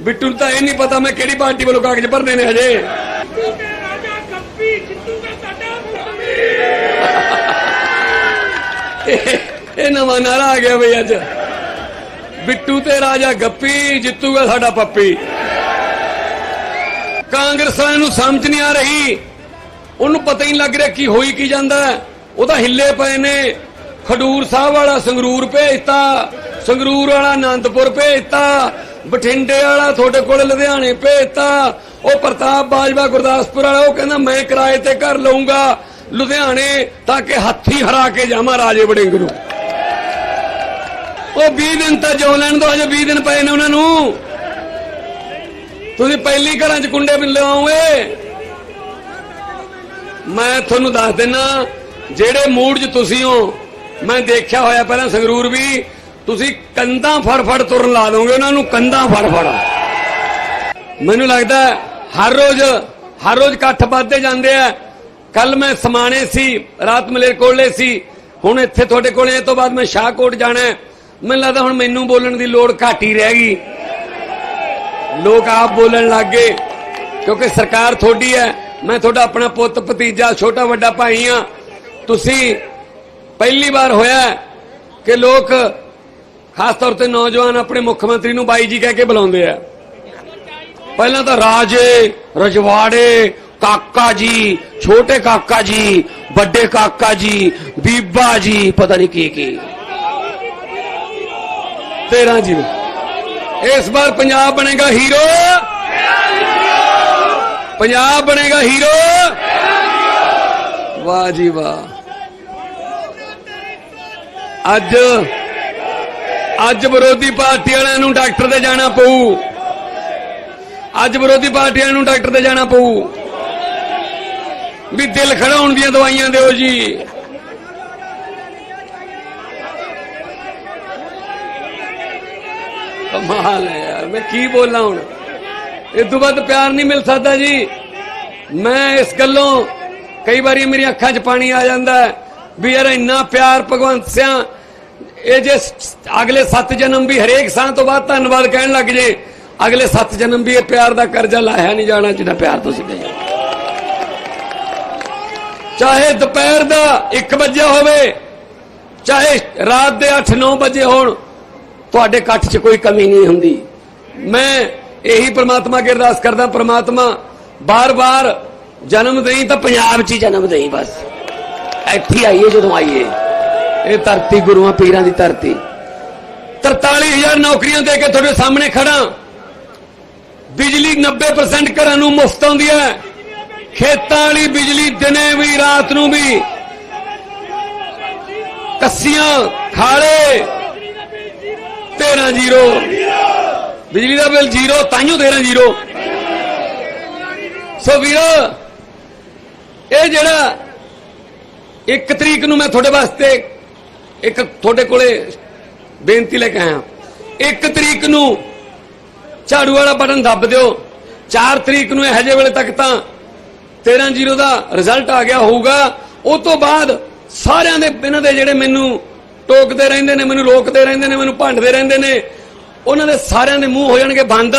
ਬਿੱਟੂ ਨੂੰ ਤਾਂ ਇਹ ਨਹੀਂ ਪਤਾ ਮੈਂ ਕਿਹੜੀ ਪਾਰਟੀ ਵੱਲੋਂ ਕਾਗਜ਼ ਭਰਨੇ ਨੇ ਹਜੇ। ਇਹ ਨਵਾਂ ਨਾਰਾ ਆ ਗਿਆ ਬਈ ਅੱਜ। ਬਿੱਟੂ ਤੇ ਰਾਜਾ ਗੱਪੀ, ਜਿੱਤੂਗਾ ਸਾਡਾ ਪੱਪੀ। ਕਾਂਗਰਸ ਵਾਲਿਆਂ ਨੂੰ ਸਮਝ ਨਹੀਂ ਆ ਰਹੀ। ਉਹਨੂੰ ਪਤਾ ਹੀ ਨਹੀਂ ਲੱਗ ਰਿਹਾ ਕੀ ਹੋਈ, ਕੀ ਜਾਂਦਾ। ਹੈ। ਉਹ ਤਾਂ ਹਿੱਲੇ ਪਏ ਨੇ। ਖਡੂਰ ਸਾਹਿਬ ਵਾਲਾ ਸੰਗਰੂਰ ਭੇਜਤਾ। ਸੰਗਰੂਰ ਵਾਲਾ ਆਨੰਦਪੁਰ ਭੇਜਤਾ। ਬਠਿੰਡੇ ਵਾਲਾ ਤੁਹਾਡੇ ਕੋਲ ਲੁਧਿਆਣੇ ਭੇਜਤਾ। ਉਹ ਪ੍ਰਤਾਪ ਬਾਜਵਾ ਗੁਰਦਾਸਪੁਰ ਵਾਲਾ, ਉਹ ਕਹਿੰਦਾ, ਮੈਂ ਕਿਰਾਏ ਤੇ ਘਰ ਲਊਂਗਾ ਲੁਧਿਆਣੇ ਤਾਂ ਕਿ ਹੱਥੀ ਹਰਾ ਕੇ ਜਾਵਾਂ ਰਾਜੇ ਵੜਿੰਗ ਨੂੰ। ਉਹ 20 ਦਿਨ ਤਾਂ ਜੋ ਲੈਣ ਦੋ, ਅਜੇ 20 ਦਿਨ ਪਏ ਨੇ ਉਹਨਾਂ ਨੂੰ। ਤੁਸੀਂ ਪਹਿਲੀ ਘਰਾਂ 'ਚ ਕੁੰਡੇ ਵੀ ਲਿਆਓਗੇ ਮੈਂ ਤੁਹਾਨੂੰ ਦੱਸ ਦਿੰਨਾ, ਜਿਹੜੇ ਮੂਡ 'ਚ ਤੁਸੀਂ ਹੋ, ਮੈਂ ਦੇਖਿਆ ਹੋਇਆ ਪਹਿਲਾਂ ਸੰਗਰੂਰ ਵੀ ਤੁਸੀਂ ਕੰਧਾਂ ਫੜ ਫੜ ਤੁਰਨ ਲਾ ਦੋਗੇ, ਉਹਨਾਂ ਨੂੰ ਕੰਧਾਂ ਫੜ ਫੜ। ਮੈਨੂੰ ਲੱਗਦਾ ਹਰ ਰੋਜ਼ ਹਰ ਰੋਜ਼ ਇਕੱਠ ਵੱਧਦੇ ਜਾਂਦੇ ਆ। ਕੱਲ ਮੈਂ ਸਮਾਣੇ ਸੀ, ਰਾਤ ਮਲੇਰ ਕੋਲੇ ਸੀ, ਹੁਣ ਇੱਥੇ ਤੁਹਾਡੇ ਕੋਲੇ ਤੋਂ ਬਾਅਦ ਮੈਂ ਸ਼ਾਹਕੋਟ ਜਾਣਾ ਮੈਨੂੰ ਲੱਗਦਾ ਹੁਣ ਮੈਨੂੰ ਬੋਲਣ ਦੀ ਲੋੜ ਘੱਟ ਹੀ ਰਹਿ ਗਈ। ਲੋਕ ਆਪ ਬੋਲਣ ਲੱਗ ਗਏ, ਕਿਉਂਕਿ ਸਰਕਾਰ ਤੁਹਾਡੀ ਹੈ। ਮੈਂ ਤੁਹਾਡਾ ਆਪਣਾ ਪੁੱਤ, ਭਤੀਜਾ, ਛੋਟਾ, ਵੱਡਾ ਭਾਈ ਆ ਤੁਸੀਂ ਪਹਿਲੀ ਵਾਰ ਹੋਇਆ ਕਿ ਲੋਕ ਖਾਸ ਤੌਰ ਤੇ ਨੌਜਵਾਨ ਆਪਣੇ ਮੁੱਖ ਮੰਤਰੀ ਨੂੰ ਬਾਈ ਜੀ ਕਹਿ ਕੇ ਬੁਲਾਉਂਦੇ ਆ। ਪਹਿਲਾਂ ਤਾਂ ਰਾਜੇ, ਰਜਵਾੜੇ, ਕਾਕਾ ਜੀ, ਛੋਟੇ ਕਾਕਾ ਜੀ, ਵੱਡੇ ਕਾਕਾ ਜੀ, ਬੀਬਾ ਜੀ, ਪਤਾ ਨਹੀਂ ਕੀ ਕੀ। 13 ਜੀ। ਇਸ ਵਾਰ ਪੰਜਾਬ ਬਣੇਗਾ ਹੀਰੋ। ਪੰਜਾਬ ਬਣੇਗਾ ਹੀਰੋ। ਵਾਹ ਜੀ ਵਾਹ। ਅੱਜ ਅੱਜ ਵਿਰੋਧੀ ਪਾਰਟੀ ਵਾਲਿਆਂ ਨੂੰ ਡਾਕਟਰ ਤੇ ਜਾਣਾ ਪਊ। ਅੱਜ ਵਿਰੋਧੀ ਪਾਰਟੀਆਂ ਨੂੰ ਡਾਕਟਰ ਤੇ ਜਾਣਾ ਪਊ। ਵੀ ਦਿਲ ਖੜਾਉਣ ਦੀਆਂ ਦਵਾਈਆਂ ਦਿਓ ਜੀ। ਕਮਾਲ ਹੈ ਯਾਰ, ਮੈਂ ਕੀ ਬੋਲਾਂ ਹੁਣ? ਇਹ ਤੋਂ ਵੱਧ ਪਿਆਰ ਨਹੀਂ ਮਿਲ ਸਕਦਾ ਜੀ। ਮੈਂ ਇਸ ਗੱਲੋਂ ਕਈ ਵਾਰੀ ਮੇਰੀਆਂ ਅੱਖਾਂ 'ਚ ਪਾਣੀ ਆ ਜਾਂਦਾ ਵੀ ਯਾਰ ਇੰਨਾ ਪਿਆਰ ਭਗਵੰਤ ਸਿਆ ਇਹ ਜੇ ਅਗਲੇ 7 ਜਨਮ ਵੀ ਹਰੇਕ ਸਾਹ ਤੋਂ ਬਾਅਦ ਧੰਨਵਾਦ ਕਹਿਣ ਲੱਗ ਜੇ, ਅਗਲੇ 7 ਜਨਮ ਵੀ ਇਹ ਪਿਆਰ ਦਾ ਕਰਜ਼ਾ ਲਾਇਆ ਨਹੀਂ ਜਾਣਾ ਜਿਹੜਾ ਪਿਆਰ ਤੁਸੀਂ ਦੇ ਚਾਹੇ ਦੁਪਹਿਰ ਦਾ 1 ਵਜੇ ਹੋਵੇ, ਚਾਹੇ ਰਾਤ ਦੇ 8-9 ਵਜੇ ਹੋਣ, ਤੁਹਾਡੇ ਇਕੱਠ 'ਚ ਕੋਈ ਕਮੀ ਨਹੀਂ ਹੁੰਦੀ। ਮੈਂ ਇਹੀ ਪ੍ਰਮਾਤਮਾ ਅੱਗੇ ਅਰਦਾਸ ਕਰਦਾ, ਪ੍ਰਮਾਤਮਾ ਬਾਰ-ਬਾਰ ਜਨਮ ਦੇਈ ਤਾਂ ਪੰਜਾਬ 'ਚ ਹੀ ਜਨਮ ਦੇਈ ਬਸ। ਇੱਥੇ ਆਈਏ ਜਦੋਂ ਆਈਏ। ਇਹ ਧਰਤੀ ਗੁਰੂਆਂ ਪੀਰਾਂ ਦੀ ਧਰਤੀ। 43000 ਨੌਕਰੀਆਂ ਦੇ ਕੇ ਤੁਹਾਡੇ ਸਾਹਮਣੇ ਖੜਾ ਬਿਜਲੀ 90% ਘਰਾਂ ਨੂੰ ਮੁਫਤ ਆਉਂਦੀ ਹੈ। ਖੇਤਾਂ ਵਾਲੀ ਬਿਜਲੀ ਦਿਨੇ ਵੀ, ਰਾਤ ਨੂੰ ਵੀ। ਕੱਸੀਆਂ ਖਾਲੇ। 13 ਜ਼ੀਰੋ। ਬਿਜਲੀ ਦਾ ਬਿੱਲ ਜ਼ੀਰੋ ਤਾਈਓ 13 ਜ਼ੀਰੋ। ਸੋ ਵੀਰੋ, ਇਹ ਜਿਹੜਾ ਇੱਕ ਤਰੀਕ ਨੂੰ ਮੈਂ ਤੁਹਾਡੇ ਵਾਸਤੇ ਇੱਕ ਤੁਹਾਡੇ ਕੋਲੇ ਬੇਨਤੀ ਲੈ ਕੇ ਆਇਆ। ਇੱਕ ਤਰੀਕ ਨੂੰ ਝਾੜੂ ਵਾਲਾ ਬਟਨ ਦੱਬ ਦਿਓ। 4 ਤਰੀਕ ਨੂੰ ਇਹੋ ਜਿਹੇ ਵੇਲੇ ਤੱਕ ਤਾਂ 13 ਜ਼ੀਰੋ ਦਾ ਰਿਜ਼ਲਟ ਆ ਗਿਆ ਹੋਊਗਾ। ਉਸ ਤੋਂ ਬਾਅਦ ਸਾਰਿਆਂ ਦੇ ਇਹਨਾਂ ਦੇ ਜਿਹੜੇ ਮੈਨੂੰ ਟੋਕਦੇ ਰਹਿੰਦੇ ਨੇ, ਮੈਨੂੰ ਰੋਕਦੇ ਰਹਿੰਦੇ ਨੇ, ਮੈਨੂੰ ਭੰਡਦੇ ਰਹਿੰਦੇ ਨੇ, ਉਹਨਾਂ ਦੇ ਸਾਰਿਆਂ ਦੇ ਮੂੰਹ ਹੋ ਜਾਣਗੇ ਬੰਦ।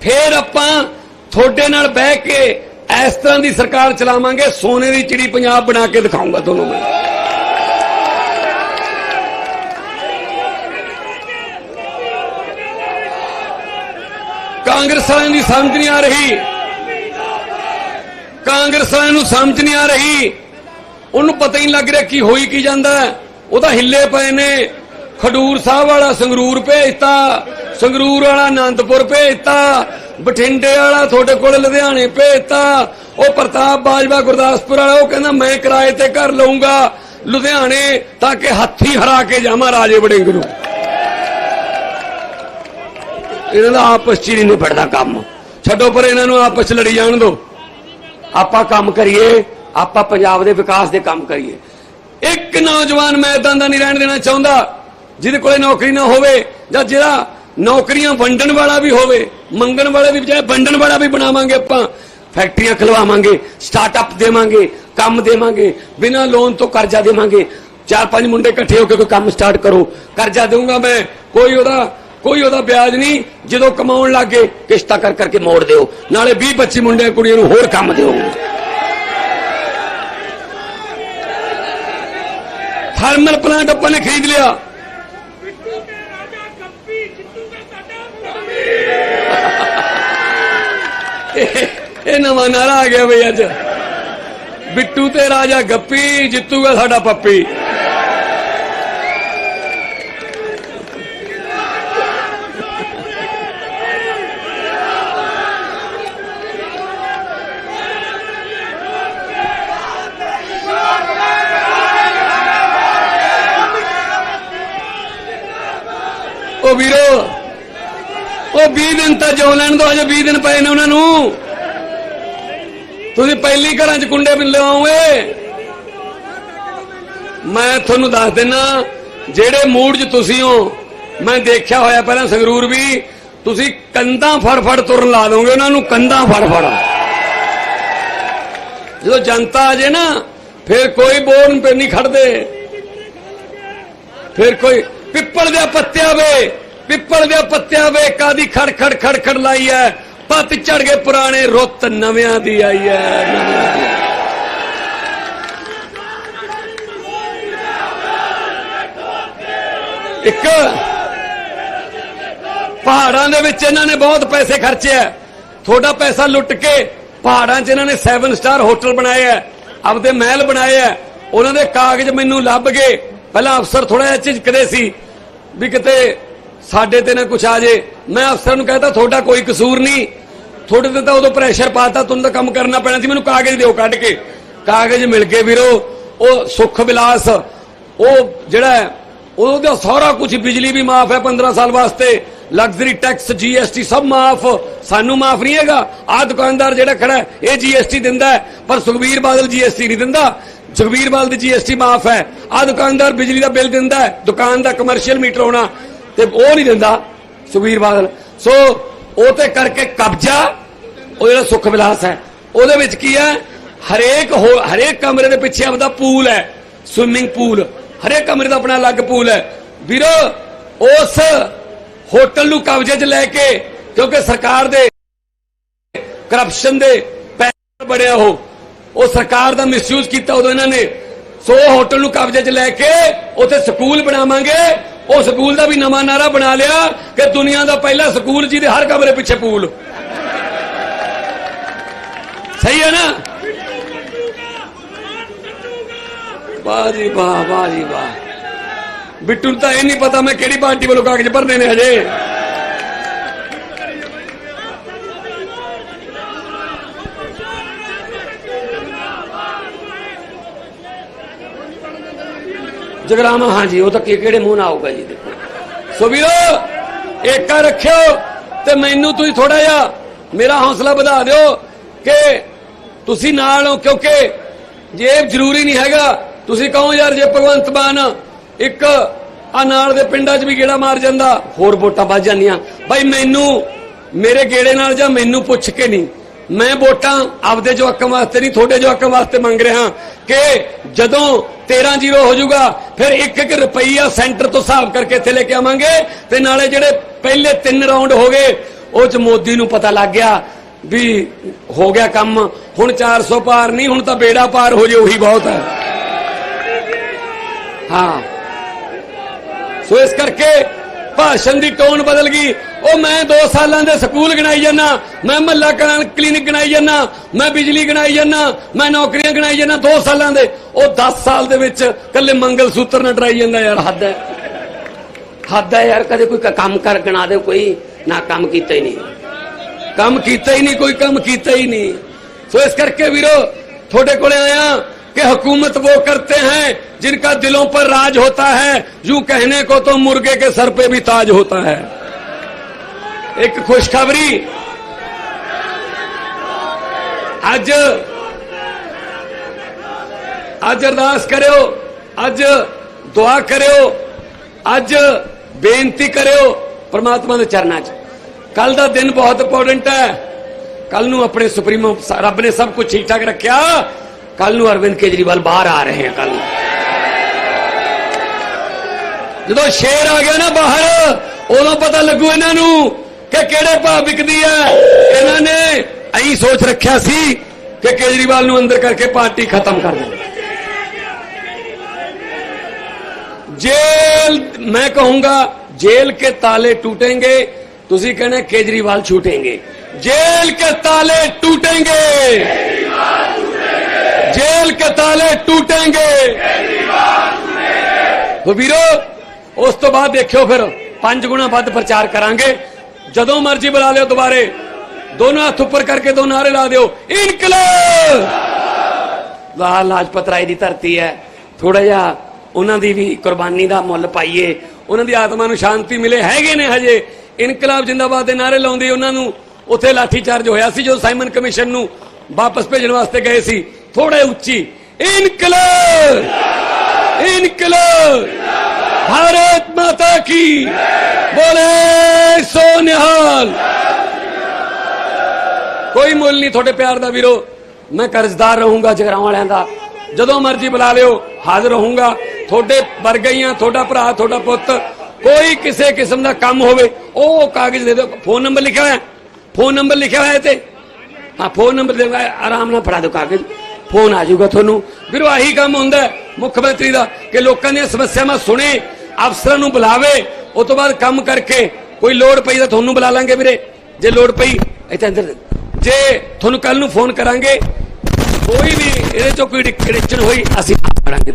ਫੇਰ ਆਪਾਂ ਤੁਹਾਡੇ ਨਾਲ ਬਹਿ ਕੇ ਇਸ ਤਰ੍ਹਾਂ ਦੀ ਸਰਕਾਰ ਚਲਾਵਾਂਗੇ। ਸੋਨੇ ਦੀ ਚਿੜੀ ਪੰਜਾਬ ਬਣਾ ਕੇ ਦਿਖਾਊਂਗਾ ਤੁਹਾਨੂੰ ਮੈਂ। ਕਾਂਗਰਸ ਵਾਲਿਆਂ ਦੀ ਸਮਝ ਨਹੀਂ ਆ ਰਹੀ। ਕਾਂਗਰਸ ਵਾਲਿਆਂ ਨੂੰ ਸਮਝ ਨਹੀਂ ਆ ਰਹੀ। ਉਹਨੂੰ ਪਤਾ ਹੀ ਨਹੀਂ ਲੱਗ ਰਿਹਾ ਕੀ ਹੋਈ, ਕੀ ਜਾਂਦਾ। ਉਹਦਾ ਹਿੱਲੇ ਪਏ ਨੇ। ਖਡੂਰ ਸਾਹਿਬ ਵਾਲਾ ਸੰਗਰੂਰ ਭੇਜਤਾ, ਸੰਗਰੂਰ ਵਾਲਾ ਆਨੰਦਪੁਰ ਭੇਜਤਾ, ਬਠਿੰਡੇ ਵਾਲਾ ਤੁਹਾਡੇ ਕੋਲ ਲੁਧਿਆਣੇ ਭੇਜਤਾ। ਉਹ ਪ੍ਰਤਾਪ ਬਾਜਵਾ ਗੁਰਦਾਸਪੁਰ ਵਾਲਾ, ਉਹ ਕਹਿੰਦਾ, ਮੈਂ ਕਿਰਾਏ ਤੇ ਘਰ ਲਊਂਗਾ ਲੁਧਿਆਣੇ ਤਾਂ ਕਿ ਹੱਥੀ ਹਰਾ ਕੇ ਜਾਵਾਂ ਰਾਜੇ ਵੜਿੰਗ ਨੂੰ। ਇਹਨਾਂ ਦਾ ਆਪਸ ਚ ਹੀ ਨਹੀਂ ਨਿਬੜਦਾ ਕੰਮ। ਛੱਡੋ ਪਰ ਇਹਨਾਂ ਨੂੰ, ਆਪਸ ਚ ਲੜੀ ਜਾਣ ਦਿਓ ਆਪਾਂ ਕੰਮ ਕਰੀਏ, ਆਪਾਂ ਪੰਜਾਬ ਦੇ ਵਿਕਾਸ ਦੇ ਕੰਮ ਕਰੀਏ। ਇੱਕ ਨੌਜਵਾਨ ਮੈਂ ਇਦਾਂ ਦਾ ਨਹੀਂ ਰਹਿਣ ਦੇਣਾ ਚਾਹੁੰਦਾ, ਜਿਹਦੇ ਕੋਲੇ ਨੌਕਰੀ ਨਾ ਹੋਵੇ, ਜਾਂ ਜਿਹੜਾ ਨੌਕਰੀਆਂ ਵੰਡਣ ਵਾਲਾ ਵੀ ਹੋਵੇ, ਮੰਗਣ ਵਾਲਾ ਵੀ ਬਜਾਏ ਵੰਡਣ ਵਾਲਾ ਵੀ ਬਣਾਵਾਂਗੇ ਆਪਾਂ। ਫੈਕਟਰੀਆਂ ਖਲਵਾਵਾਂਗੇ ਸਟਾਰਟਅਪ ਦੇਵਾਂਗੇ, ਕੰਮ ਦੇਵਾਂਗੇ, ਬਿਨਾਂ ਲੋਨ ਤੋਂ ਕਰਜ਼ਾ ਦੇਵਾਂਗੇ। ਚਾਰ ਪੰਜ ਮੁੰਡੇ ਇਕੱਠੇ ਹੋ ਕੇ ਕੋਈ ਕੰਮ ਸਟਾਰਟ ਕਰੋ, ਕਰਜ਼ਾ ਦੇਵਾਂਗਾ ਮੈਂ, ਕੋਈ ਉਹਦਾ ਕੋਈ ਉਹਦਾ ਵਿਆਜ ਨਹੀਂ, ਜਦੋਂ ਕਮਾਉਣ ਲੱਗੇ ਕਿਸ਼ਤਾ ਕਰ ਕਰਕੇ ਮੋੜ ਦਿਓ। ਨਾਲੇ 20 25 ਮੁੰਡਿਆਂ ਕੁੜੀਆਂ ਨੂੰ ਹੋਰ ਕੰਮ ਦਿਓ। ਥਰਮਲ ਪਲਾਂਟ ਆਪਾਂ ਨੇ ਖਰੀਦ ਲਿਆ। ਇਹ ਇਹ ਨਵਾਂ ਨਾਰਾ ਆ ਗਿਆ ਬਈ ਅੱਜ। ਬਿੱਟੂ ਤੇ ਰਾਜਾ ਗੱਪੀ, ਜਿੱਤੂਗਾ ਸਾਡਾ ਪੱਪੀ। 20 ਦਿਨ ਤਾਂ ਜੋ ਲੈਣ ਦੋ ਅਜੇ 20 ਦਿਨ ਪਏ ਨੇ ਉਹਨਾਂ ਨੂੰ। ਤੁਸੀਂ ਪਹਿਲੀ ਘਰਾਂ 'ਚ ਕੁੰਡੇ ਵੀ ਲਿਆਓਗੇ ਮੈਂ ਤੁਹਾਨੂੰ ਦੱਸ ਦਿੰਨਾ, ਜਿਹੜੇ ਮੂਡ 'ਚ ਤੁਸੀਂ ਹੋ, ਮੈਂ ਦੇਖਿਆ ਹੋਇਆ ਪਹਿਲਾਂ ਸੰਗਰੂਰ ਵੀ, ਤੁਸੀਂ ਕੰਧਾਂ ਫੜ ਫੜ ਤੁਰਨ ਲਾ ਦੋਗੇ, ਉਹਨਾਂ ਨੂੰ ਕੰਧਾਂ ਫੜ ਫੜ ਜਦੋਂ ਜਨਤਾ ਆ ਜੇ ਨਾ, ਫਿਰ ਕੋਈ ਬੋਰਨ ਤੇ ਨਹੀਂ ਖੜਦੇ। ਫਿਰ ਕੋਈ ਪਿੱਪਲ ਦੇ ਪੱਤਿਆਂ ਵੇ ਪਿੱਪਲ ਦੇ ਪੱਤਿਆਂ ਵੇ ਕਾਦੀ ਖੜ ਖੜ ਖੜ ਖੜ ਲਾਈ ਐ। ਪੱਤ ਝੜ ਗਏ ਪੁਰਾਣੇ, ਰੁੱਤ ਨਵਿਆਂ ਦੀ ਆਈ ਐ। ਇੱਕ ਪਹਾੜਾਂ ਦੇ ਵਿੱਚ ਇਹਨਾਂ ਨੇ ਬਹੁਤ ਪੈਸੇ ਖਰਚੇ ਐ। ਤੁਹਾਡਾ ਪੈਸਾ ਲੁੱਟ ਕੇ ਪਹਾੜਾਂ 'ਚ ਇਹਨਾਂ ਨੇ 7 ਸਟਾਰ ਹੋਟਲ ਬਣਾਏ ਐ। ਆਪਦੇ ਮਹਿਲ ਬਣਾਏ ਐ। ਉਹਨਾਂ ਦੇ ਕਾਗਜ਼ ਮੈਨੂੰ ਲੱਭ ਗਏ। ਪਹਿਲਾਂ ਅਫਸਰ ਥੋੜਾ ਜਿਹਾ ਝਿਜਕਦੇ ਸੀ ਵੀ ਕਿਤੇ ਸਾਡੇ ਤੇ ਨਾ ਕੁਛ ਆ ਜੇ। ਮੈਂ ਅਫਸਰ ਨੂੰ ਕਹਿੰਦਾ ਤੁਹਾਡਾ ਕੋਈ ਕਸੂਰ ਨਹੀਂ। ਤੁਹਾਡੇ ਤੇ ਤਾਂ ਉਦੋਂ ਪ੍ਰੈਸ਼ਰ ਪਾਤਾ ਤੁਹਾਨੂੰ ਤਾਂ ਕੰਮ ਕਰਨਾ ਪੈਣਾ ਸੀ। ਮੈਨੂੰ ਕਾਗਜ਼ ਦਿਓ ਕੱਢ ਕੇ। ਕਾਗਜ਼ ਮਿਲ ਗਏ ਵੀਰੋ। ਉਹ ਸੁੱਖ ਵਿਲਾਸ ਉਹ ਜਿਹੜਾ ਹੈ, ਉਹਦਾ ਸਾਰਾ ਕੁਝ ਬਿਜਲੀ ਵੀ ਮਾਫ ਹੈ 15 ਸਾਲ ਵਾਸਤੇ। ਲਗਜ਼ਰੀ ਟੈਕਸ ਜੀਐਸਟੀ ਸਭ ਮਾਫ। ਸਾਨੂੰ ਮਾਫ ਨਹੀਂ ਹੈਗਾ। ਆ ਦੁਕਾਨਦਾਰ ਜਿਹੜਾ ਖੜਾ ਹੈ, ਇਹ ਜੀਐਸਟੀ ਦਿੰਦਾ ਪਰ ਸੁਖਬੀਰ ਬਾਦਲ ਜੀਐਸਟੀ ਨਹੀਂ ਦਿੰਦਾ। ਸੁਖਬੀਰ ਬਾਦਲ ਦੀ ਜੀਐਸਟੀ ਮਾਫ ਹੈ। ਆ ਦੁਕਾਨਦਾਰ ਬਿਜਲੀ ਦਾ ਬਿੱਲ ਦਿੰਦਾ ਦੁਕਾਨ ਦਾ ਕਮਰਸ਼ੀਅਲ ਮੀਟਰ ਹੋਣਾ। ਤੇ ਉਹ ਨਹੀਂ ਦਿੰਦਾ, ਸੁਖਬੀਰ ਬਾਦਲ। ਸੋ ਉਹ ਤੇ ਕਰਕੇ ਕਬਜ਼ਾ, ਉਹ ਜਿਹੜਾ ਸੁੱਖ ਵਿਲਾਸ ਹੈ, ਉਹਦੇ ਵਿੱਚ ਕੀ ਹੈ? ਹਰੇਕ ਹਰੇਕ ਕਮਰੇ ਦੇ ਪਿੱਛੇ ਆਪਦਾ ਪੂਲ ਹੈ ਸਵਿਮਿੰਗ ਪੂਲ ਹਰੇਕ ਕਮਰੇ ਦਾ ਆਪਣਾ ਅਲੱਗ ਪੂਲ ਹੈ। ਵੀਰੋ, ਉਸ ਹੋਟਲ ਨੂੰ ਕਬਜ਼ੇ 'ਚ ਲੈ ਕੇ, ਕਿਉਂਕਿ ਸਰਕਾਰ ਦੇ ਕਰਪਸ਼ਨ ਦੇ ਪੈਸੇ ਬੜਿਆ ਉਹ। ਉਹ ਸਰਕਾਰ ਦਾ ਮਿਸਯੂਜ਼ ਕੀਤਾ ਉਦੋਂ ਇਹਨਾਂ ਨੇ। ਸੋ ਹੋਟਲ ਨੂੰ ਕਬਜ਼ੇ 'ਚ ਲੈ ਕੇ, ਉੱਥੇ ਸਕੂਲ ਬਣਾਵਾਂਗੇ ਉਹ ਸਕੂਲ ਦਾ ਵੀ ਨਵਾਂ ਨਾਰਾ ਬਣਾ ਲਿਆ ਕਿ ਦੁਨੀਆ ਦਾ ਪਹਿਲਾ ਸਕੂਲ ਜਿਹਦੇ ਹਰ ਕਮਰੇ ਪਿੱਛੇ ਪੂਲ। ਸਹੀ ਹੈ ਨਾ? ਵਾਹ ਵਾਹ ਵਾਹ ਜੀ ਵਾਹ। ਬਿੱਟੂ ਨੂੰ ਤਾਂ ਇਹ ਨਹੀਂ ਪਤਾ ਮੈਂ ਕਿਹੜੀ ਪਾਰਟੀ ਵੱਲੋਂ ਕਾਗਜ਼ ਭਰਨੇ ਨੇ ਹਜੇ। ਜਗਰਾਮਾ ਹਾਂਜੀ ਉਹ ਤਾਂ ਕਿ- ਕਿਹੜੇ ਮੂੰਹ ਨਾਲ ਆਊਗਾ ਜੀ, ਦੇਖੋ। ਸੋ ਵੀਰੋ, ਏਕਾ ਰੱਖਿਓ ਤੇ ਮੈਨੂੰ ਤੁਸੀਂ ਥੋੜਾ ਜਿਹਾ ਮੇਰਾ ਹੌਸਲਾ ਵਧਾ ਦਿਓ ਕਿ ਤੁਸੀਂ ਨਾਲ ਹੋ, ਕਿਉਂਕਿ ਜੇ ਜ਼ਰੂਰੀ ਨਹੀਂ ਹੈਗਾ। ਤੁਸੀਂ ਕਹੋ ਯਾਰ, ਜੇ ਭਗਵੰਤ ਮਾਨ ਇੱਕ ਆ ਨਾਲ ਦੇ ਪਿੰਡਾਂ 'ਚ ਵੀ ਗੇੜਾ ਮਾਰ ਜਾਂਦਾ, ਹੋਰ ਵੋਟਾਂ ਵੱਜ ਜਾਂਦੀਆਂ। ਬਾਈ, ਮੈਨੂੰ ਮੇਰੇ ਗੇੜੇ ਨਾਲ ਜਾਂ ਮੈਨੂੰ ਪੁੱਛ ਕੇ ਨਹੀਂ। ਮੈਂ ਵੋਟਾਂ ਆਪਦੇ ਜਵਾਕਾਂ ਵਾਸਤੇ ਨਹੀਂ, ਤੁਹਾਡੇ ਜਵਾਕਾਂ ਵਾਸਤੇ ਮੰਗ ਰਿਹਾ ਕਿ ਜਦੋਂ 13 ਜ਼ੀਰੋ ਹੋ ਜਾਊਗਾ ਫਿਰ 1-1 ਰੁਪਈਆ ਸੈਂਟਰ ਤੋਂ ਹਿਸਾਬ ਕਰਕੇ ਇੱਥੇ ਲੈ ਕੇ ਆਵਾਂਗੇ ਤੇ ਨਾਲੇ ਜਿਹੜੇ ਪਹਿਲੇ ਤਿੰਨ ਰਾਉਂਡ ਹੋ ਗਏ, ਉਹ ਚ ਮੋਦੀ ਨੂੰ ਪਤਾ ਲੱਗ ਗਿਆ ਵੀ ਹੋ ਗਿਆ ਕੰਮ। ਹੁਣ 400 ਪਾਰ ਨਹੀਂ, ਹੁਣ ਤਾਂ ਬੇੜਾ ਪਾਰ ਹੋ ਜੇ, ਉਹੀ ਬਹੁਤ ਹੈ। ਹਾਂ। ਸੋ ਇਸ ਕਰਕੇ ਭਾਸ਼ਣ ਦੀ ਟੋਨ ਬਦਲ ਗਈ। ਉਹ ਮੈਂ 2 ਸਾਲਾਂ ਦੇ ਸਕੂਲ ਗਣਾਈ ਜਾਂਦਾ ਮੈਂ ਮਹੱਲਾ ਕਲੀਨਿਕ ਗਣਾਈ ਜਾਂਦਾ ਮੈਂ ਬਿਜਲੀ ਗਣਾਈ ਜਾਂਦਾ ਮੈਂ ਨੌਕਰੀਆਂ ਗਣਾਈ ਜਾਂਦਾ 2 ਸਾਲਾਂ ਦੇ ਉਹ 10 ਸਾਲ ਦੇ ਵਿੱਚ ਕੱਲੇ ਮੰਗਲ ਸੂਤਰ ਨਾ ਡਰਾਈ ਜਾਂਦਾ ਯਾਰ ਹੱਦ ਹੈ ਹੱਦ ਹੈ ਯਾਰ ਕਦੇ ਕੋਈ ਕ- ਕੰਮ ਕਰ ਗਣਾ ਦੇ ਕੋਈ ਨਾ ਕੰਮ ਕੀਤਾ ਹੀ ਨਹੀਂ ਕੰਮ ਕੀਤਾ ਹੀ ਨਹੀਂ ਕੋਈ ਕੰਮ ਕੀਤਾ ਹੀ ਨਹੀਂ ਸੋ ਇਸ ਕਰਕੇ ਵੀਰੋ ਤੁਹਾਡੇ ਕੋਲੇ ਆਇਆ कि हुकूमत वो करते हैं जिनका दिलों पर राज होता है यूं कहने को तो मुर्गे के सर पे भी ताज होता है ਇੱਕ ਖੁਸ਼ਖਬਰੀ। ਅੱਜ ਅੱਜ ਅਰਦਾਸ ਕਰਿਓ, ਅੱਜ ਦੁਆ ਕਰਿਓ, ਅੱਜ ਬੇਨਤੀ ਕਰਿਓ ਪ੍ਰਮਾਤਮਾ ਦੇ ਚਰਨਾਂ 'ਚ। ਕੱਲ ਦਾ ਦਿਨ ਬਹੁਤ ਇੰਪੋਰਟੈਂਟ ਹੈ। ਕੱਲ ਨੂੰ ਆਪਣੇ ਸੁਪਰੀਮੋ ਰੱਬ ਨੇ ਸਭ ਕੁਝ ਠੀਕ ਠਾਕ ਰੱਖਿਆ। ਕੱਲ ਨੂੰ ਅਰਵਿੰਦ ਕੇਜਰੀਵਾਲ ਬਾਹਰ ਆ ਰਹੇ ਹਨ ਕੱਲ ਨੂੰ। ਜਦੋਂ ਸ਼ੇਰ ਆ ਗਿਆ ਨਾ ਬਾਹਰ, ਉਦੋਂ ਪਤਾ ਲੱਗੂ ਇਹਨਾਂ ਨੂੰ ਕਿ ਕਿਹੜੇ ਭਾਅ ਵਿਕਦੀ ਹੈ ਇਹਨਾਂ ਨੇ ਐਂ ਸੋਚ ਰੱਖਿਆ ਸੀ ਕਿ ਕੇਜਰੀਵਾਲ ਨੂੰ ਅੰਦਰ ਕਰਕੇ ਪਾਰਟੀ ਖਤਮ ਕਰ ਦੇ जेल मैं कहूंगा जेल के ताले टूटेंगे ਤੁਸੀਂ कहना केजरीवाल छूटेंगे जेल के ताले टूटेंगे जेल के ताले टूटेंगे तो ਵੀਰੋ ਉਸ ਤੋਂ ਬਾਅਦ ਦੇਖਿਓ ਫਿਰ ਪੰਜ ਗੁਣਾ ਵੱਧ ਪ੍ਰਚਾਰ ਕਰਾਂਗੇ ਜਦੋਂ ਮਰਜ਼ੀ ਬੁਲਾ ਲਿਓ ਦੁਬਾਰੇ। ਦੋਨੋਂ ਹੱਥ ਉੱਪਰ ਕਰਕੇ ਦੋ ਨਾਰੇ ਲਾ ਦਿਓ। ਇਨਕਲਾਬ! ਲਾਲ ਲਾਜਪਤ ਰਾਏ ਦੀ ਧਰਤੀ ਹੈ। ਥੋੜਾ ਜਿਹਾ ਉਹਨਾਂ ਦੀ ਵੀ ਕੁਰਬਾਨੀ ਦਾ ਮੁੱਲ ਪਾਈਏ। ਉਹਨਾਂ ਦੀ ਆਤਮਾ ਨੂੰ ਸ਼ਾਂਤੀ ਮਿਲੇ। ਹੈਗੇ ਨੇ ਹਜੇ। ਇਨਕਲਾਬ ਜਿੰਦਾਬਾਦ ਦੇ ਨਾਰੇ ਲਾਉਂਦੇ ਉਹਨਾਂ ਨੂੰ। ਉੱਥੇ ਲਾਠੀ ਚਾਰਜ ਹੋਇਆ ਸੀ ਜੋ ਸਾਈਮਨ ਕਮਿਸ਼ਨ ਨੂੰ ਵਾਪਸ ਭੇਜਣ ਵਾਸਤੇ ਗਏ ਸੀ। ਥੋੜੇ ਉੱਚੀ। ਇਨਕਲਾਬ! ਇਨਕਲਾਬ! ਭਾਰਤ ਮਾਤਾ ਬੋਲੇ ਸੋ ਨਿਹਾਲ ਕੋਈ ਮੁੱਲ ਨਹੀਂ ਤੁਹਾਡੇ ਪਿਆਰ ਦਾ ਵੀਰੋ। ਮੈਂ ਕਰਜ਼ਦਾਰ ਰਹੂੰਗਾ ਜਗਰਾਉਂ ਵਾਲਿਆਂ ਦਾ। ਜਦੋਂ ਮਰਜ਼ੀ ਬੁਲਾ ਲਿਓ, ਹਾਜ਼ਰ ਰਹੂੰਗਾ। ਤੁਹਾਡੇ ਵਰਗਈਆਂ, ਤੁਹਾਡਾ ਭਰਾ, ਤੁਹਾਡਾ ਪੁੱਤ, ਕੋਈ ਕਿਸੇ ਕਿਸਮ ਦਾ ਕੰਮ ਹੋਵੇ, ਉਹ ਕਾਗਜ਼ ਦੇ ਦਿਓ। ਫੋਨ ਨੰਬਰ ਲਿਖਿਆ ਹੋਇਆ? ਫੋਨ ਨੰਬਰ ਲਿਖਿਆ ਹੋਇਆ ਤੇ ਹਾਂ, ਫੋਨ ਨੰਬਰ ਦੇ ਆਰਾਮ ਨਾਲ ਫੜਾ ਦਿਓ ਕਾਗਜ਼। ਫੋਨ ਆ ਜਾਊਗਾ ਤੁਹਾਨੂੰ। ਵੀਰੋ, ਆਹੀ ਕੰਮ ਹੁੰਦਾ ਮੁੱਖ ਮੰਤਰੀ ਦਾ ਕਿ ਲੋਕਾਂ ਦੀਆਂ ਸਮੱਸਿਆਵਾਂ ਸੁਣੇ ਅਫਸਰਾਂ ਨੂੰ ਬੁਲਾਵੇ ਉਸ ਤੋਂ ਬਾਅਦ ਕੰਮ ਕਰਕੇ ਕੋਈ ਲੋੜ ਪਈ ਤਾਂ ਤੁਹਾਨੂੰ ਬੁਲਾ ਲਾਂਗੇ ਵੀਰੇ। ਜੇ ਲੋੜ ਪਈ, ਇੱਥੇ ਅੰਦਰ ਜੇ ਤੁਹਾਨੂੰ ਕੱਲ ਨੂੰ ਫੋਨ ਕਰਾਂਗੇ, ਕੋਈ ਵੀ ਇਹਦੇ ਚੋਂ ਕੋਈ ਡਿਕਸ਼ਨ ਹੋਈ, ਅਸੀਂ ਕਰਾਂਗੇ।